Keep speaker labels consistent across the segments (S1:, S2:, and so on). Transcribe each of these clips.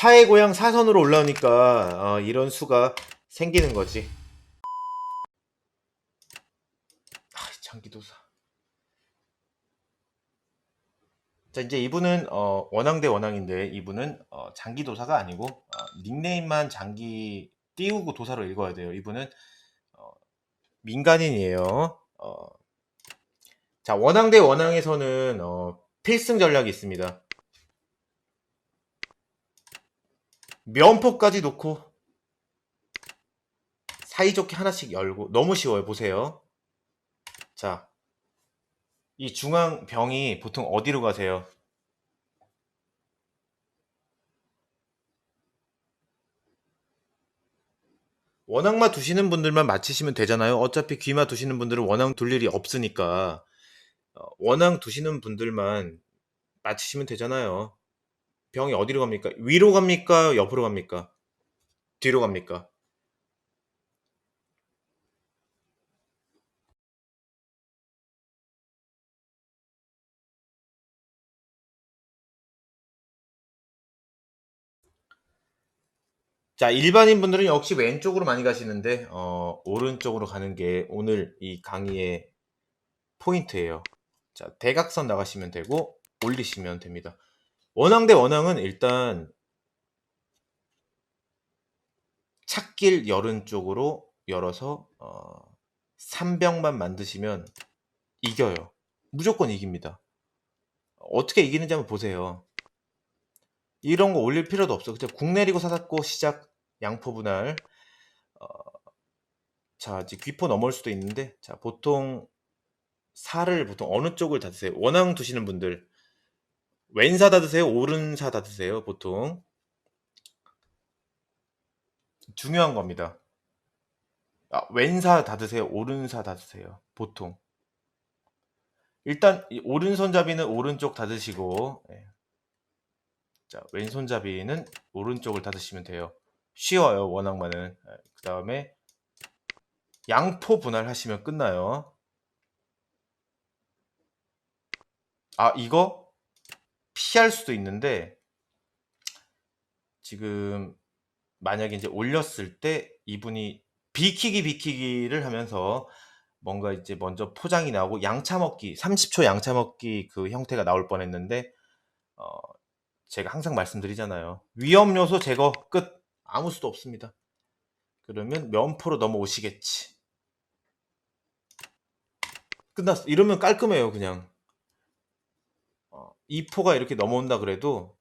S1: 차의 고향 사선으로 올라오니까 어, 이런 수가 생기는 거지. 아, 장기도사. 자, 이제 이분은 어, 원앙 대 원앙인데 이분은 어, 장기도사가 아니고 어, 닉네임만 장기 띄우고 도사로 읽어야 돼요. 이분은 어, 민간인이에요. 어, 자, 원앙 대 원앙에서는 어, 필승 전략이 있습니다. 면포까지 놓고 사이좋게 하나씩 열고 너무 쉬워요. 보세요. 자, 이 중앙 병이 보통 어디로 가세요? 원앙마 두시는 분들만 맞히시면 되잖아요. 어차피 귀마 두시는 분들은 원앙 둘 일이 없으니까 어, 원앙 두시는 분들만 맞히시면 되잖아요. 병이 어디로 갑니까? 위로 갑니까? 옆으로 갑니까? 뒤로 갑니까? 자, 일반인 분들은 역시 왼쪽으로 많이 가시는데, 어, 오른쪽으로 가는 게 오늘 이 강의의 포인트예요. 자, 대각선 나가시면 되고, 올리시면 됩니다. 원앙 대 원앙은 일단, 찾길 열은 쪽으로 열어서, 어, 3병만 만드시면 이겨요. 무조건 이깁니다. 어떻게 이기는지 한번 보세요. 이런 거 올릴 필요도 없어. 그냥 궁 내리고 사닫고 시작 양포 분할. 어, 자, 이제 귀포 넘어올 수도 있는데, 자, 보통 살을 보통 어느 쪽을 닫으세요? 원앙 두시는 분들 왼사 닫으세요? 오른사 닫으세요? 보통 중요한 겁니다. 아, 왼사 닫으세요? 오른사 닫으세요? 보통 일단 이 오른손잡이는 오른쪽 닫으시고 예. 자, 왼손잡이는 오른쪽을 닫으시면 돼요. 쉬워요, 원앙만은. 그 다음에 양포 분할 하시면 끝나요. 아, 이거 피할 수도 있는데 지금 만약에 이제 올렸을 때 이분이 비키기 비키기를 하면서 뭔가 이제 먼저 포장이 나오고 양차 먹기 30초 양차 먹기 그 형태가 나올 뻔했는데 어, 제가 항상 말씀드리잖아요. 위험 요소 제거 끝. 아무 수도 없습니다. 그러면 면포로 넘어오시겠지. 끝났어. 이러면 깔끔해요, 그냥. 어, 이 포가 이렇게 넘어온다 그래도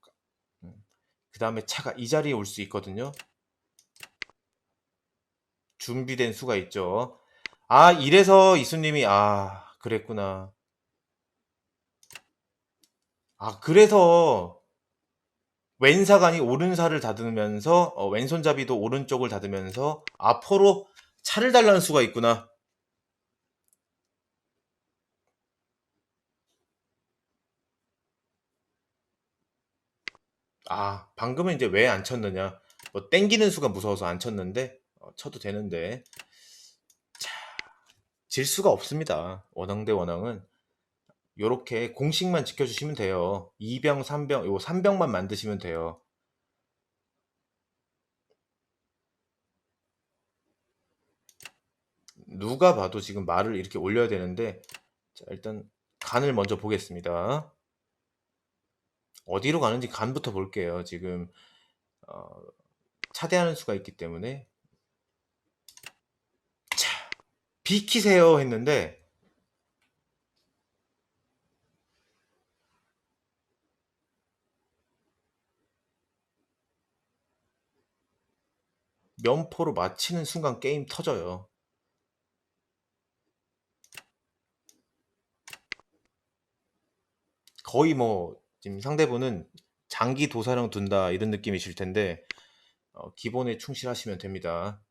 S1: 그 다음에 차가 이 자리에 올 수 있거든요. 준비된 수가 있죠. 아, 이래서 이수님이 아, 그랬구나. 아, 그래서 아니 오른사를 닫으면서 어, 왼손잡이도 오른쪽을 닫으면서 앞으로 차를 달라는 수가 있구나. 아, 방금은 이제 왜 안 쳤느냐? 뭐 땡기는 수가 무서워서 안 쳤는데 어, 쳐도 되는데 자, 질 수가 없습니다. 원앙 대 원앙은 요렇게 공식만 지켜주시면 돼요. 2병, 3병, 요 3병만 만드시면 돼요. 누가 봐도 지금 말을 이렇게 올려야 되는데 자, 일단 간을 먼저 보겠습니다. 어디로 가는지 간부터 볼게요. 지금 어, 차대하는 수가 있기 때문에 자, 비키세요 했는데 면포로 맞히는 순간 게임 터져요. 거의 뭐 지금 상대분은 장기 도사령 둔다 이런 느낌이실 텐데 어, 기본에 충실하시면 됩니다.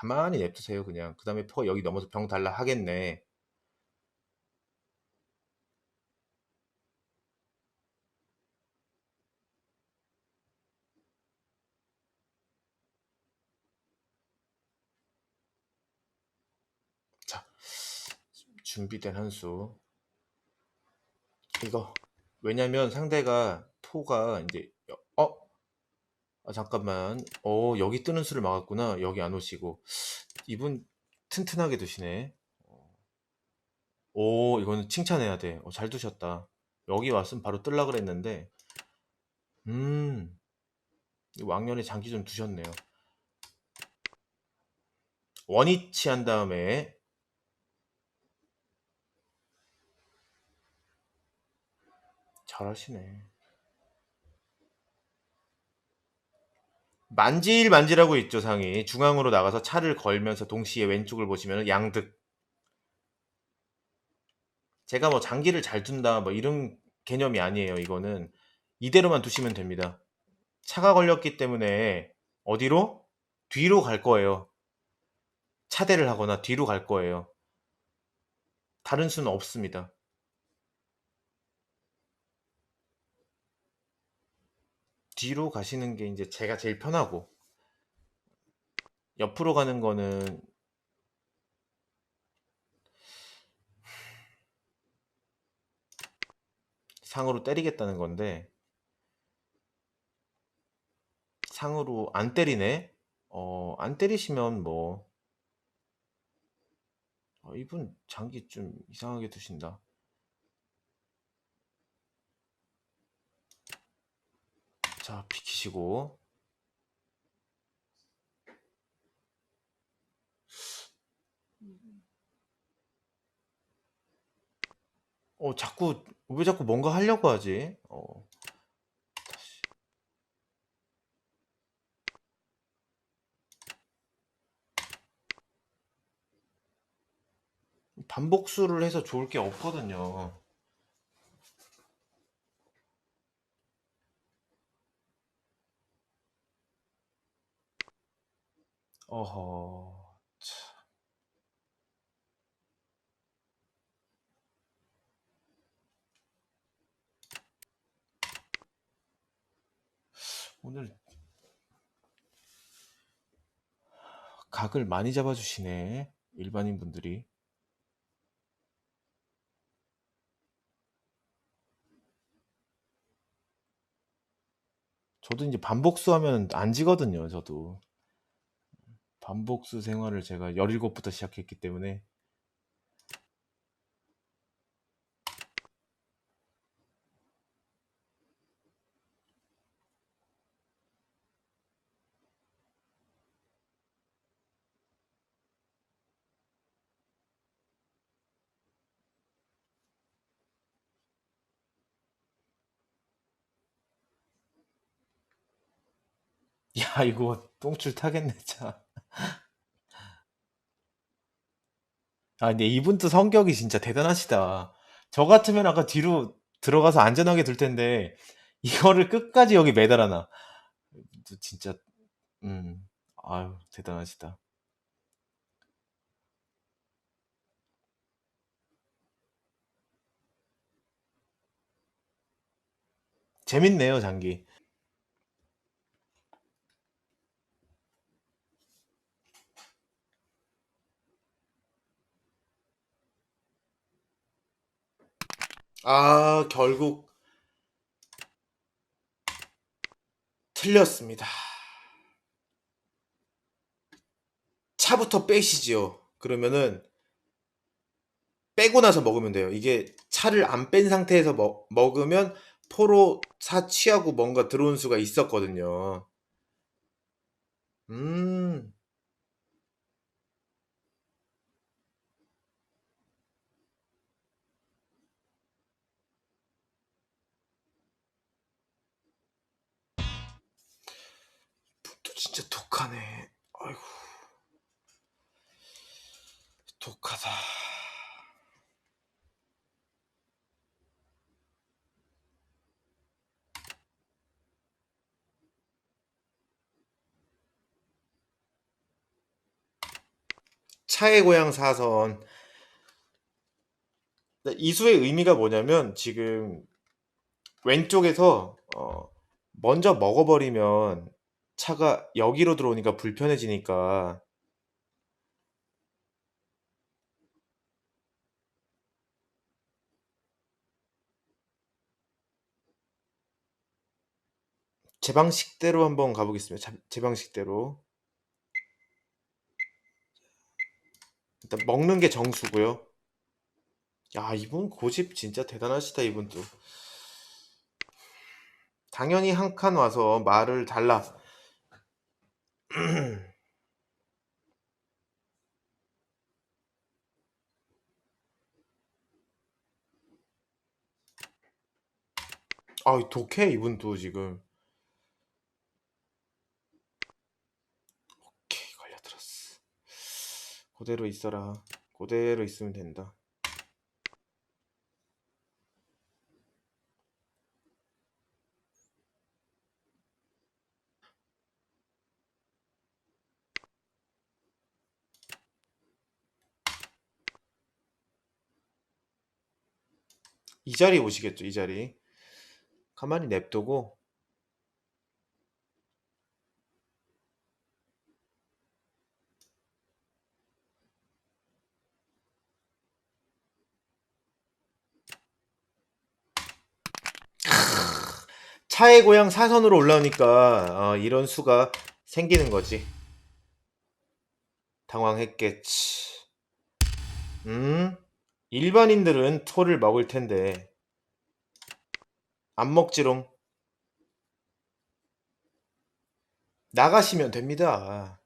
S1: 가만히 냅두세요 그냥. 그 다음에 포 여기 넘어서 병 달라 하겠네. 자, 준비된 한 수. 이거 왜냐면 상대가 포가 이제 어 아, 잠깐만. 어, 여기 뜨는 수를 막았구나. 여기 안 오시고. 이분 튼튼하게 두시네. 오, 이거는 칭찬해야 돼. 어, 잘 두셨다. 여기 왔으면 바로 뜰라 그랬는데, 음, 이 왕년에 장기 좀 두셨네요. 원위치 한 다음에, 잘하시네. 만질만질하고 있죠, 상이. 중앙으로 나가서 차를 걸면서 동시에 왼쪽을 보시면 양득. 제가 뭐 장기를 잘 둔다, 뭐 이런 개념이 아니에요, 이거는. 이대로만 두시면 됩니다. 차가 걸렸기 때문에 어디로? 뒤로 갈 거예요. 차대를 하거나 뒤로 갈 거예요. 다른 수는 없습니다. 뒤로 가시는 게 이제 제가 제일 편하고 옆으로 가는 거는 상으로 때리겠다는 건데 상으로 안 때리네? 어, 안 때리시면 뭐 어, 이분 장기 좀 이상하게 두신다. 자, 비키시고 어, 자꾸 왜 자꾸 뭔가 하려고 하지? 어. 반복수를 해서 좋을 게 없거든요. 어허. 참. 오늘 각을 많이 잡아주시네. 일반인 분들이. 저도 이제 반복수 하면 안 지거든요, 저도. 반복수 생활을 제가 17부터 시작했기 때문에. 야, 이거 똥줄 타겠네, 자. 아, 근데 이분도 성격이 진짜 대단하시다. 저 같으면 아까 뒤로 들어가서 안전하게 둘 텐데, 이거를 끝까지 여기 매달아놔. 진짜, 음, 아유, 대단하시다. 재밌네요, 장기. 아, 결국 틀렸습니다. 차부터 빼시지요. 그러면은 빼고 나서 먹으면 돼요. 이게 차를 안 뺀 상태에서 먹, 먹으면 포로 사 취하고 뭔가 들어온 수가 있었거든요. 음, 진짜 독하네. 아이고, 독하다. 차의 고향 사선. 이수의 의미가 뭐냐면 지금 왼쪽에서 어, 먼저 먹어버리면 차가 여기로 들어오니까 불편해지니까 제 방식대로 한번 가보겠습니다. 자- 제 방식대로. 일단 먹는 게 정수고요. 야, 이분 고집 진짜 대단하시다, 이분도. 당연히 한 칸 와서 말을 달라. 아, 독해, 이분도 지금. 오케이, 걸려들었어. 그대로 있어라. 그대로 있으면 된다. 이 자리 오시겠죠, 이 자리. 가만히 냅두고 차의 고향 사선으로 올라오니까 어, 이런 수가 생기는 거지. 당황했겠지. 음? 일반인들은 토를 먹을 텐데 안 먹지롱. 나가시면 됩니다.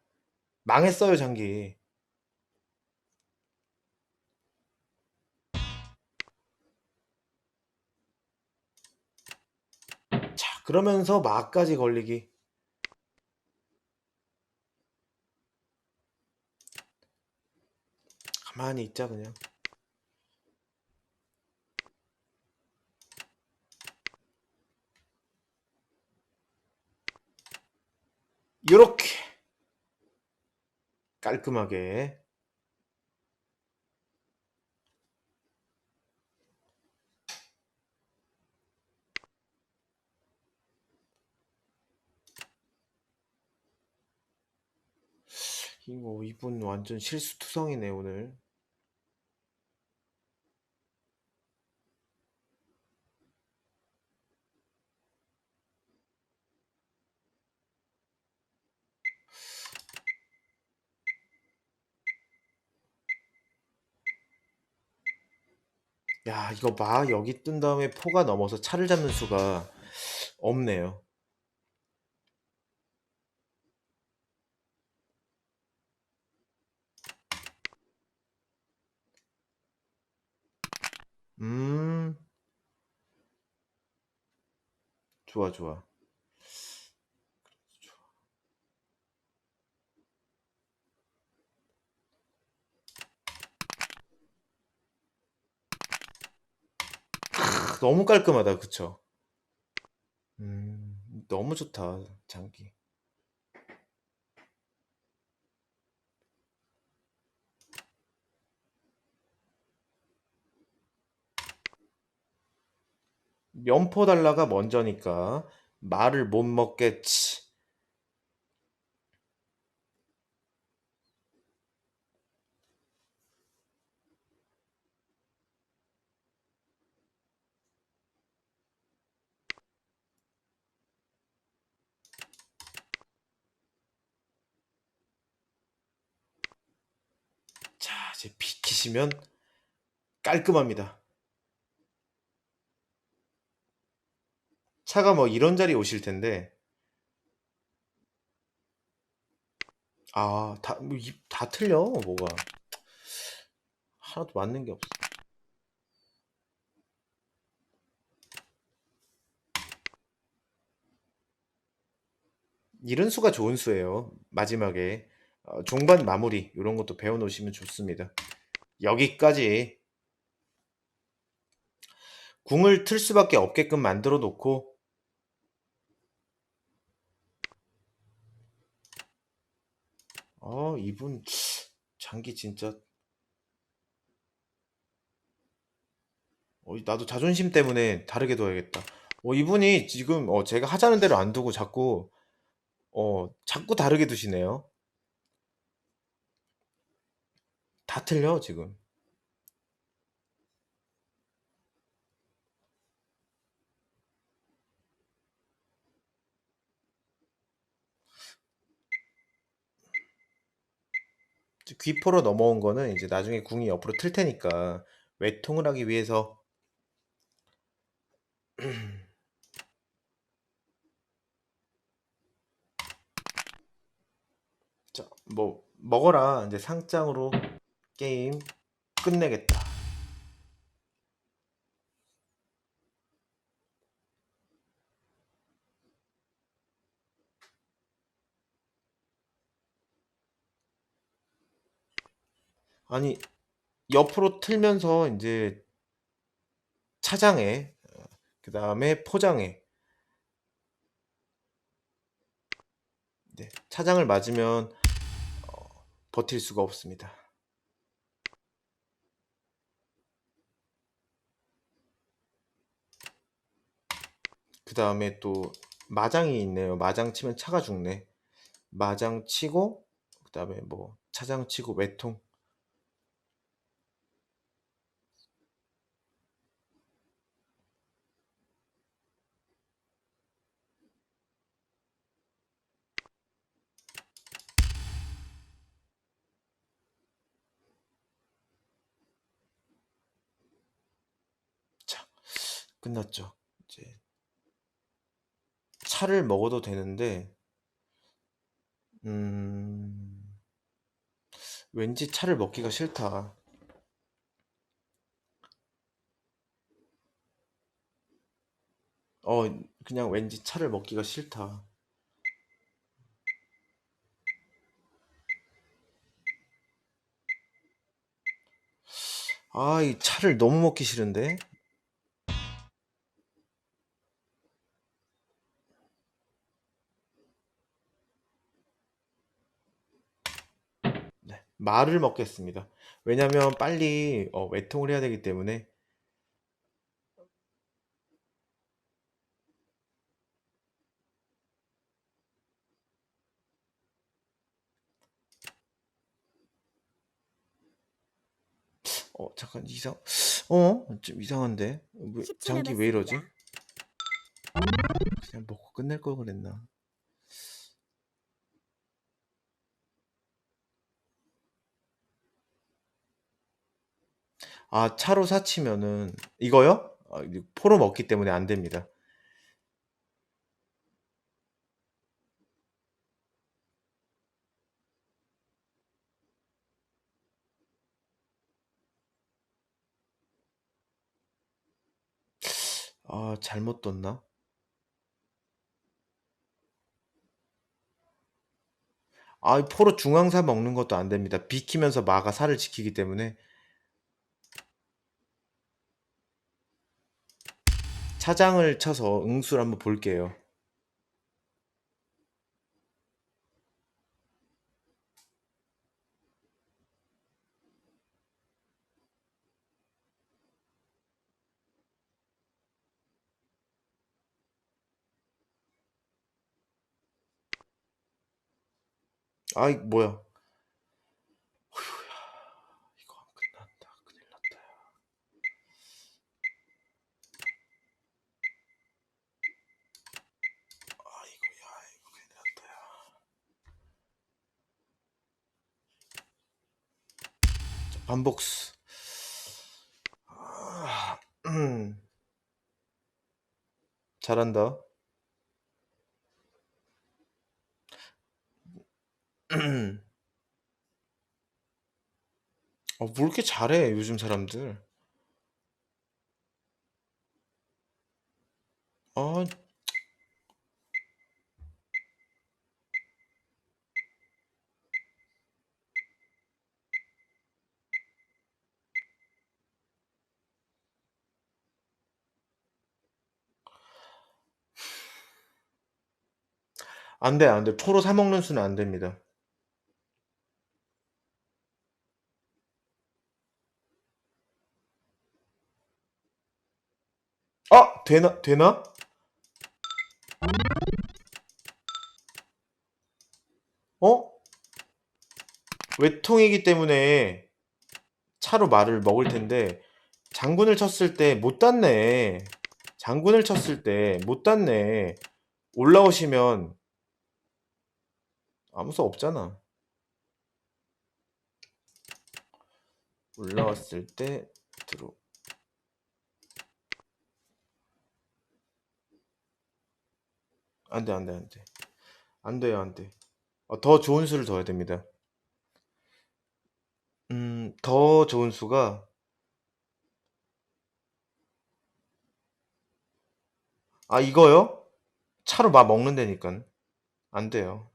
S1: 망했어요, 장기. 자, 그러면서 막까지 걸리기. 가만히 있자, 그냥. 요렇게 깔끔하게 이거 이분 완전 실수투성이네 오늘 야 이거 봐 여기 뜬 다음에 포가 넘어서 차를 잡는 수가 없네요. 음. 좋아 좋아 너무 깔끔하다. 그쵸? 음 너무 좋다 장기. 면포 달라가 먼저니까 말을 못 먹겠지 자 이제 비키시면 깔끔합니다 차가 뭐 이런 자리 오실 텐데 아, 다, 뭐, 이- 다 틀려, 뭐가. 하나도 맞는 게 없어. 이런 수가 좋은 수예요. 마지막에. 어, 종반 마무리, 이런 것도 배워놓으시면 좋습니다. 여기까지. 궁을 틀 수밖에 없게끔 만들어 놓고, 어, 이분, 장기 진짜, 어, 나도 자존심 때문에 다르게 둬야겠다. 어, 이분이 지금, 어, 제가 하자는 대로 안 두고 자꾸, 어, 자꾸 다르게 두시네요. 다 틀려 지금. 귀포로 넘어온 거는 이제 나중에 궁이 옆으로 틀 테니까 외통을 하기 위해서. 자, 뭐 먹어라. 이제 상장으로. 게임 끝내겠다. 아니 옆으로 틀면서 이제 차장해 그 다음에 포장해 네, 차장을 맞으면 어, 버틸 수가 없습니다. 그 다음에 또 마장이 있네요. 마장 치면 차가 죽네. 마장 치고 그 다음에 뭐 차장 치고 외통 자 끝났죠. 이제 차를 먹어도 되는데 음 왠지 차를 먹기가 싫다. 어 그냥 왠지 차를 먹기가 싫다. 아, 이 차를 너무 먹기 싫은데? 말을 먹겠습니다. 왜냐면 빨리 어, 외통을 해야 되기 때문에 어 잠깐 이상 어? 좀 이상한데? 왜,
S2: 10초
S1: 장기 왜 이러지? 그냥 먹고 끝낼 걸 그랬나? 아, 차로 사치면은 이거요? 아, 포로 먹기 때문에 안 됩니다. 아, 잘못 뒀나? 아, 이 포로 중앙사 먹는 것도 안 됩니다. 비키면서 마가 살을 지키기 때문에 차장을 쳐서 응수를 한번 볼게요. 아이, 뭐야 이거 안 끝난다. 큰일 났다. 야. 아이고, 야, 이거 큰일 났다. 야. 자, 반복스. 아, 음. 잘한다. 어, 뭐 이렇게 잘해, 요즘 사람들. 아, 안 돼, 안 돼. 포로 사 먹는 수는 안 됩니다. 아, 되나, 되나? 어? 외통이기 때문에 차로 말을 먹을 텐데 장군을 쳤을 때못 땄네. 장군을 쳤을 때못 땄네. 올라오시면 아무 수 없잖아. 올라왔을 때 들어. 안 돼, 안 돼, 안 돼. 안 돼요, 안 돼. 어, 더 좋은 수를 둬야 됩니다. 음, 더 좋은 수가 아, 이거요? 차로 막 먹는다니까. 안 돼요.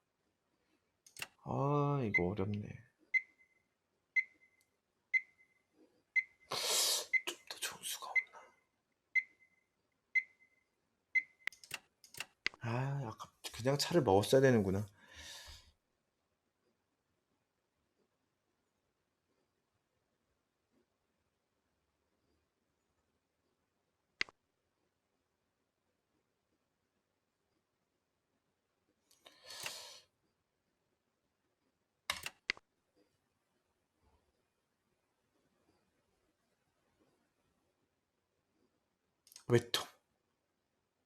S1: 아, 이거 어렵네. 좀 더 좋은 수가 없나? 아, 아까 그냥 차를 먹었어야 되는구나. 외통.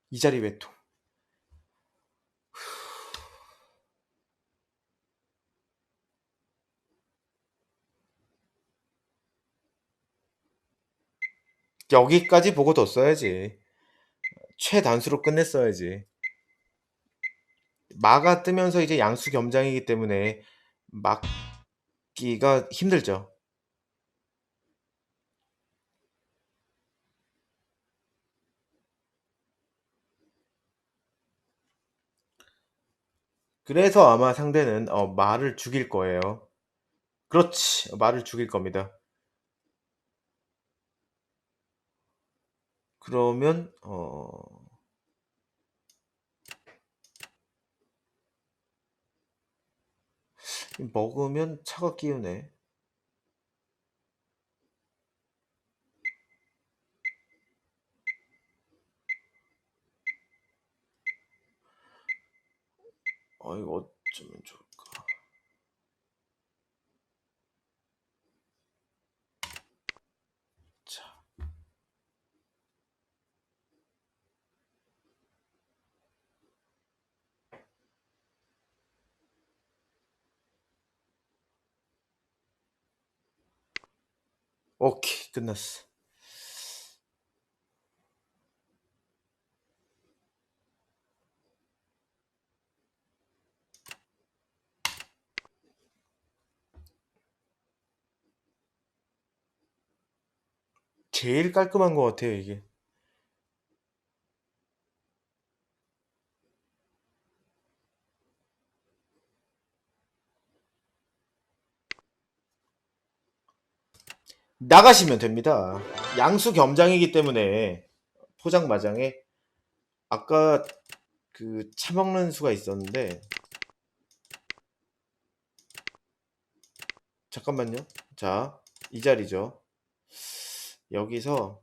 S1: 이 자리 외통. 여기까지 보고 뒀어야지. 최단수로 끝냈어야지. 마가 뜨면서 이제 양수 겸장이기 때문에 막기가 힘들죠. 그래서 아마 상대는 어, 말을 죽일 거예요. 그렇지. 말을 죽일 겁니다. 그러면 어 먹으면 차가 끼우네. 어 이거 어쩌면 좋을까? 자. 오케이, 끝났어. 제일 깔끔한 것 같아요, 이게. 나가시면 됩니다. 양수 겸장이기 때문에 포장마장에 아까 그 차 먹는 수가 있었는데 잠깐만요. 자, 이 자리죠. 여기서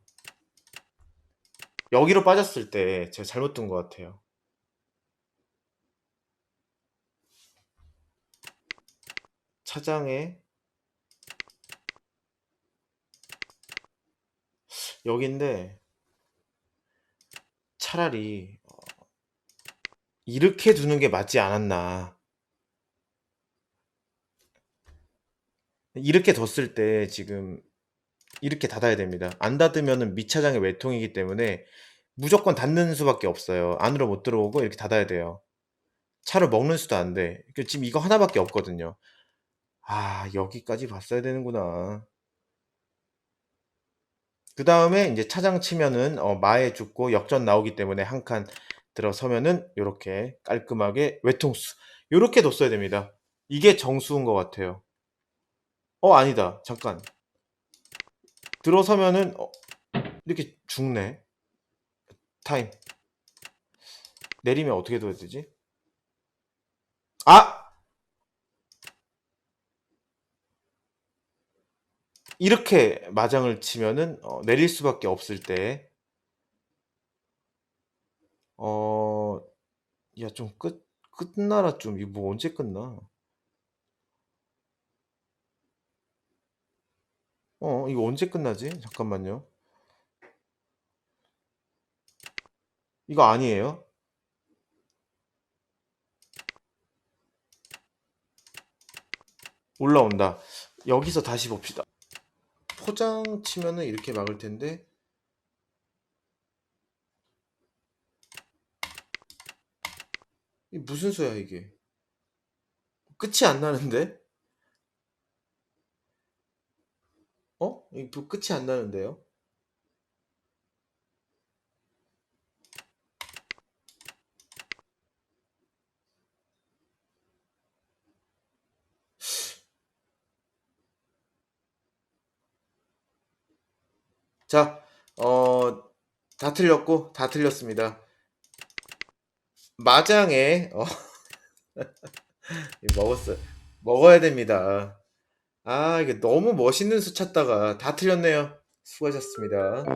S1: 여기로 빠졌을 때 제가 잘못 둔 것 같아요. 차장에 여기인데 차라리 어, 이렇게 두는 게 맞지 않았나. 이렇게 뒀을 때 지금 이렇게 닫아야 됩니다. 안 닫으면은 밑차장의 외통이기 때문에 무조건 닫는 수밖에 없어요. 안으로 못 들어오고 이렇게 닫아야 돼요. 차를 먹는 수도 안 돼. 그 지금 이거 하나밖에 없거든요. 아, 여기까지 봤어야 되는구나. 그 다음에 이제 차장 치면은 어, 마에 죽고 역전 나오기 때문에 한 칸 들어서면은 이렇게 깔끔하게 외통수 이렇게 뒀어야 됩니다. 이게 정수인 것 같아요. 어 아니다 잠깐 들어서면은 어, 이렇게 죽네 타임 내리면 어떻게 둬야 되지? 아! 이렇게 마장을 치면은 어, 내릴 수밖에 없을 때 어, 야, 좀 끝, 끝나라 좀. 이거 뭐 언제 끝나? 어, 이거 언제 끝나지? 잠깐만요. 이거 아니에요? 올라온다. 여기서 다시 봅시다. 소장 치면은 이렇게 막을 텐데 이 무슨 수야 이게 끝이 안 나는데 어? 이 부- 끝이 안 나는데요 자, 어, 다 틀렸고, 다 틀렸습니다. 마장에, 어, 먹었어요. 먹어야 됩니다. 아, 이게 너무 멋있는 수 찾다가 다 틀렸네요. 수고하셨습니다.